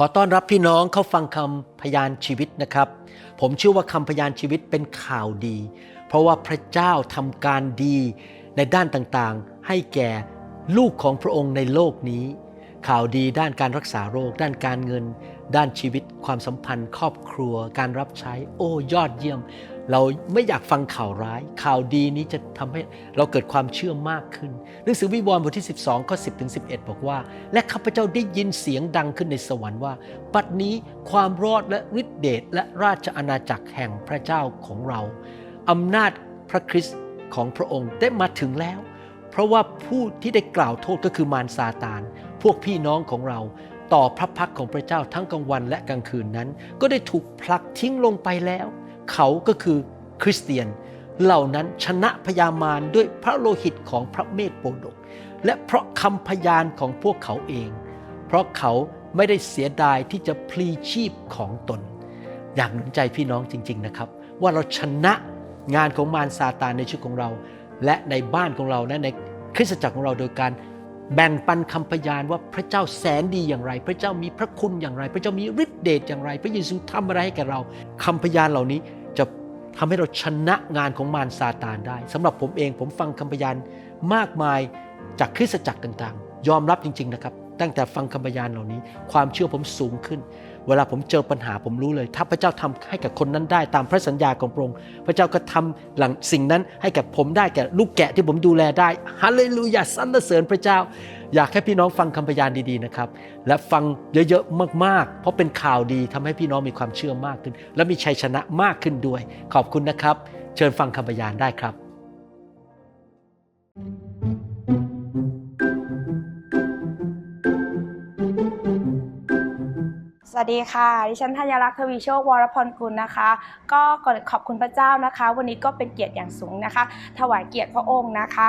ขอต้อนรับพี่น้องเข้าฟังคำพยานชีวิตนะครับ ผมเชื่อว่าคำพยานชีวิตเป็นข่าวดี เพราะว่าพระเจ้าทำการดีในด้านต่างๆ ให้แก่ลูกของพระองค์ในโลกนี้ ข่าวดีด้านการรักษาโรค ด้านการเงิน ด้านชีวิต ความสัมพันธ์ ครอบครัว การรับใช้ โอ้ยอดเยี่ยม เราไม่อยากฟังข่าวร้าย ข่าวดีนี้จะทำให้เราเกิดความเชื่อมากขึ้น หนังสือวิวรณ์บทที่ 12ข้อ10ถึง11 บอกว่า และข้าพเจ้าได้ยินเสียงดังขึ้นในสวรรค์ว่าปัดนี้ความรอดและฤทธิเดชและราชอาณาจักรแห่งพระเจ้าของเราอำนาจพระคริสต์ของพระองค์ได้มาถึงแล้ว เพราะว่าผู้ที่ได้กล่าวโทษก็คือมารซาตาน พวกพี่น้องของเราต่อพระพักของพระเจ้าทั้งกลางวันและกลางคืนนั้น ก็ได้ถูกผลักทิ้งลงไปแล้ว เขาก็คือคริสเตียน เหล่านั้นชนะพยามารด้วยพระโลหิตของพระเมธโปดก และเพราะคำพยานของพวกเขาเอง เพราะเขาไม่ได้เสียดายที่จะพลีชีพของตน อยากหนุนใจพี่น้องจริง ๆนะครับ ว่าเราชนะงานของมารซาตานในชีวิตของเรา และในบ้านของเราและในคริสตจักรของเราโดยการแบ่งปันคำพยานว่าพระเจ้าแสนดีอย่างไร พระเจ้ามีพระคุณอย่างไร พระเจ้ามีฤทธิเดชอย่างไร พระเยซูทำอะไรให้แก่เราคำพยานเหล่านี้ ทำให้เราชนะงานของมารซาตานได้สำหรับผมเองผมฟังคำพยานมากมายจากคริสตจักรต่างๆ ยอมรับจริง ๆ นะครับ ตั้งแต่ฟังคำพยานเหล่านี้ ความเชื่อผมสูงขึ้น เวลาผมเจอปัญหาผมรู้เลย ถ้าพระเจ้าทำให้กับคนนั้นได้ตามพระสัญญาของพระองค์พระเจ้าก็ทำหลังสิ่งนั้นให้กับผมได้แก่ลูกแกะที่ผมดูแลได้ฮาเลลูยาสรรเสริญพระเจ้า อยากให้พี่น้องฟังคำพยานดีๆนะครับและฟังเยอะๆมากๆ เพราะเป็นข่าวดีทำให้พี่น้องมีความเชื่อมากขึ้น และมีชัยชนะมากขึ้นด้วย ขอบคุณนะครับ เชิญฟังคำพยานได้ครับ วัสดีค่ะ ดิฉันธัญรักษ์ทวีโชควรพรกุลนะคะ ก็ก่อนขอบคุณพระเจ้านะคะ วันนี้ก็เป็นเกียรติอย่างสูงนะคะ ถวายเกียรติพระองค์นะคะ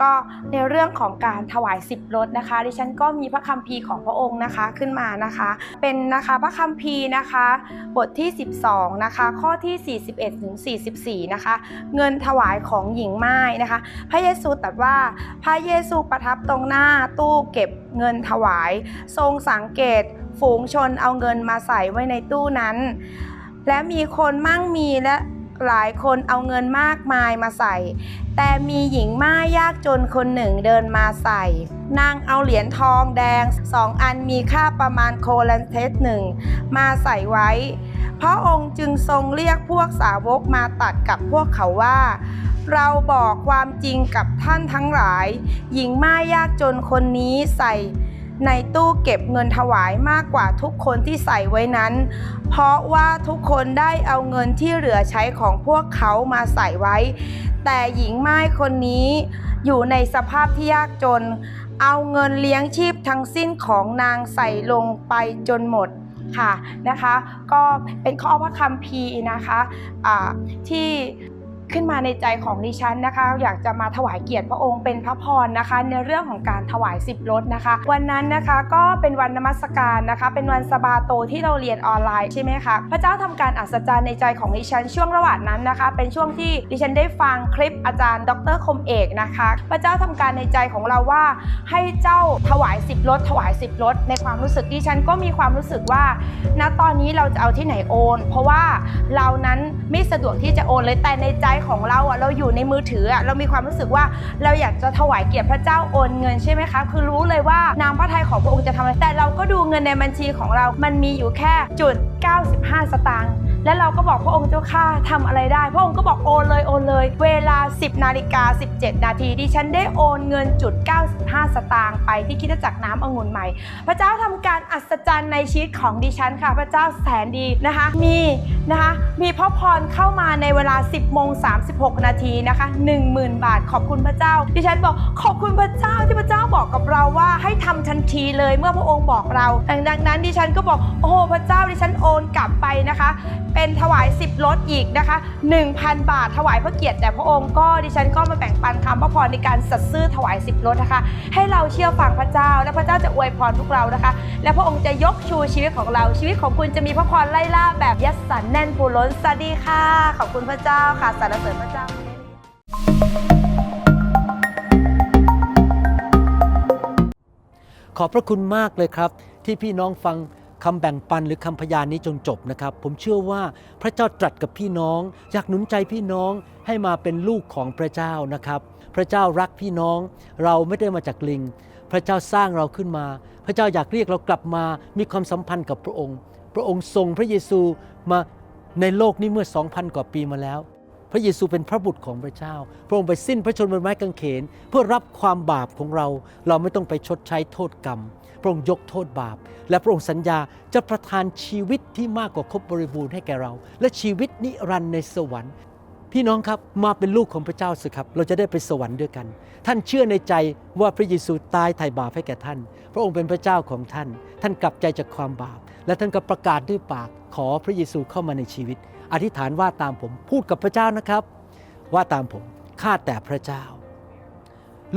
ก็ในเรื่องของการถวายสิบรถนะคะ ดิฉันก็มีพระคัมภีร์ของพระองค์นะคะขึ้นมานะคะ เป็นนะคะพระคัมภีร์นะคะ บทที่ 12นะคะข้อที่ 41ถึง44นะคะ เงินถวายของหญิงไม้นะคะ พระเยซูตรัสว่าพระเยซูประทับตรงหน้าตู้เก็บเงินถวาย ทรงสังเกตฝูงชนเอาเงินมาใส่ไว้ในตู้นั้น และมีคนมั่งมีและหลายคนเอาเงินมากมายมาใส่ แต่มีหญิงม่ายยากจนคนหนึ่งเดินมาใส่ นางเอาเหรียญทองแดงสองอันมีค่าประมาณโคลันเทสหนึ่งมาใส่ไว้ พระองค์จึงทรงเรียกพวกสาวกมาตัดกับพวกเขาว่า เราบอกความจริงกับท่านทั้งหลาย หญิงม่ายยากจนคนนี้ใส่ ในตู้เก็บเงินถวายมากกว่าทุกคนที่ใส่ไว้นั้น เพราะว่าทุกคนได้เอาเงินที่เหลือใช้ของพวกเขามาใส่ไว้ แต่หญิงไม่ายคนนี้อยู่ในสภาพที่ยากจน เอาเงินเลี้ยงชีพทั้งสิ้นของนางใส่ลงไปจนหมดค่ะนะคะ ก็เป็นข้อพระคัมภีนะคะอ่าที่ ขึ้นมาในใจของดิฉันนะคะ อยากจะมาถวายเกียรติพระองค์เป็นพระพรนะคะ ในเรื่องของการถวายสิบรถนะคะ วันนั้นนะคะก็เป็นวันนมัสการนะคะ เป็นวันสบาโตที่เราเรียนออนไลน์ใช่ไหมคะพระเจ้าทำการอัศจรรย์ในใจของดิฉันช่วงระหว่างนั้นนะคะ เป็นช่วงที่ดิฉันได้ฟังคลิปอาจารย์ ดรคมเอกนะคะ พระเจ้าทำการในใจของเราว่า ให้เจ้าถวายสิบรถถวายสิบรถในความรู้สึกดิฉันก็มีความรู้สึกว่า ณตอนนี้เราจะเอาที่ไหนโอน เพราะว่าเรานั้นไม่สะดวกที่จะโอนเลยแต่ในใจของเราอะเราอยู่ในมือถืออะเรามีความรู้สึกว่าเราอยากจะถวายเกียรติพระเจ้าโอนเงินใช่ไหมคะคือรู้เลยว่านามพระทัยของพระองค์จะทำอะไรแต่เราก็ดูเงินในบัญชีของเรา มันมีอยู่แค่จุด 95 สตางค์และเราก็บอกพระองค์เจ้าข้าทำอะไรได้ พระองค์ก็บอกโอนเลยโอนเลย เวลา 10นาฬิกา17 นาทีดิฉันได้โอนเงินจุด 95 สตางค์ไปที่คิดจักรน้ำองุ่นใหม่ พระเจ้าทำการอัศจรรย์ในชีวิตของดิฉันค่ะ พระเจ้าแสนดีนะคะมีนะคะมีพระพรเข้ามาในเวลา 10โมง36 นาทีนะคะ10,000 บาทขอบคุณพระเจ้า ดิฉันบอกขอบคุณพระเจ้าที่พระเจ้าบอกกับเราว่าให้ทำทันทีเลยเมื่อพระองค์บอกเราดังนั้นดิฉันก็บอกโอ้พระเจ้าดิฉันโอนกลับไปนะคะ เป็นถวาย 10รถอีกนะคะ 1,000 บาทถวายพระเกียรติแต่พระองค์ก็ดิฉันก็มาแบ่งปันคำพระพรในการสัตย์ซื่อถวาย 10รถนะคะ ให้เราเชื่อฟังพระเจ้า และพระเจ้าจะอวยพรทุกเรานะคะ และพระองค์จะยกชูชีวิตของเราชีวิตของคุณจะมีพระพรไล่ล่าแบบยัดสันแน่นปูล้นสวัสดีค่ะ ขอบคุณพระเจ้าค่ะสรรเสริญพระเจ้าขอบพระคุณมากเลยครับ ที่พี่น้องฟัง คำแบ่งปันหรือคำพยานนี้จงจบนะครับ ผมเชื่อว่าพระเจ้าตรัสกับพี่น้อง อยากหนุนใจพี่น้องให้มาเป็นลูกของพระเจ้านะครับ พระเจ้ารักพี่น้อง เราไม่ได้มาจากลิง พระเจ้าสร้างเราขึ้นมา พระเจ้าอยากเรียกเรากลับมามีความสัมพันธ์กับพระองค์ พระองค์ทรงพระเยซูมาในโลกนี้เมื่อ 2,000 กว่าปีมาแล้ว พระเยซูเป็นพระบุตรของพระเจ้า พระองค์ไปสิ้นพระชนม์บนไม้กางเขน เพื่อรับความบาปของเรา เราไม่ต้องไปชดใช้โทษกรรม พระองค์ยกโทษบาป และพระองค์สัญญาจะประทานชีวิตที่มากกว่าครบบริบูรณ์ให้แก่เรา และชีวิตนิรันดร์ในสวรรค์ พี่น้องครับมาเป็นลูกของพระเจ้าสิครับ เราจะได้ไปสวรรค์ด้วยกัน ท่านเชื่อในใจว่าพระเยซูตายไถ่บาปให้แก่ท่าน พระองค์เป็นพระเจ้าของท่าน ท่านกลับใจจากความบาป และท่านก็ประกาศด้วยปากขอพระเยซูเข้ามาในชีวิต อธิษฐานว่าตามผมพูดกับพระเจ้านะครับ ว่าตามผมข้าแต่พระเจ้า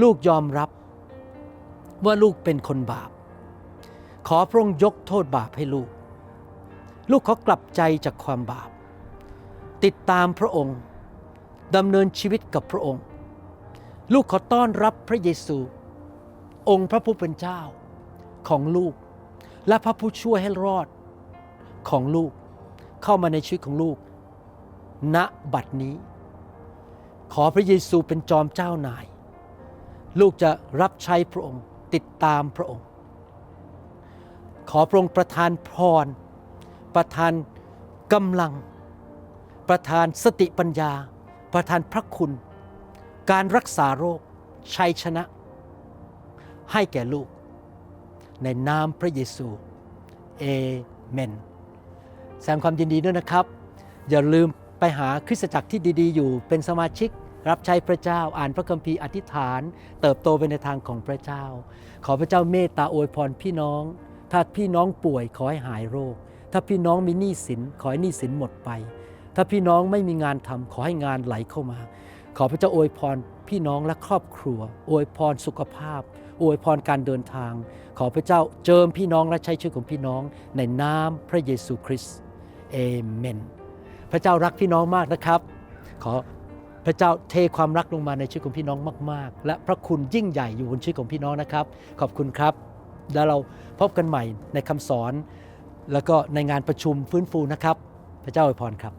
ลูกยอมรับว่าลูกเป็นคนบาป ขอพระองค์ยกโทษบาปให้ลูก ลูกขอกลับใจจากความบาป ติดตามพระองค์ดำเนินชีวิตกับพระองค์ ลูกขอต้อนรับพระเยซู องค์พระผู้เป็นเจ้าของลูก และพระผู้ช่วยให้รอดของลูก เข้ามาในชีวิตของลูก ณบัดนี้ ขอพระเยซูเป็นจอมเจ้านาย ลูกจะรับใช้พระองค์ติดตามพระองค์ ขอพระองค์ประทานพร ประทานกำลัง ประทานสติปัญญา ประทานพระคุณ การรักษาโรคชัยชนะ ให้แก่ลูก ในนามพระเยซูเอเมน แสดงความยินดีด้วยนะครับ อย่าลืมไปหาคริสตจักรที่ดีๆ อยู่เป็นสมาชิก รับใช้พระเจ้าอ่านพระคัมภีร์อธิษฐาน เติบโตไปในทางของพระเจ้า ขอพระเจ้าเมตตาอวยพรพี่น้อง ถ้าพี่น้องป่วยขอให้หายโรค ถ้าพี่น้องมีหนี้สินขอให้หนี้สินหมดไป ถ้าพี่น้องไม่มีงานทำขอให้งานไหลเข้ามา ขอพระเจ้าอวยพรพี่น้องและครอบครัว อวยพรสุขภาพ อวยพรการเดินทาง ขอพระเจ้าเจิมพี่น้องและใช้ชีวิตของพี่น้องในนามพระเยซูคริสต์ เอเมน พระเจ้ารักพี่น้องมากนะครับ ขอพระเจ้าเทความรักลงมาในชีวิตของพี่น้องมาก ๆ และพระคุณยิ่งใหญ่อยู่บนชีวิตของพี่น้องนะครับ ขอบคุณครับ แล้วเราพบกันใหม่ในคำสอน แล้วก็ในงานประชุมฟื้นฟูนะครับ พระเจ้าอวยพรครับ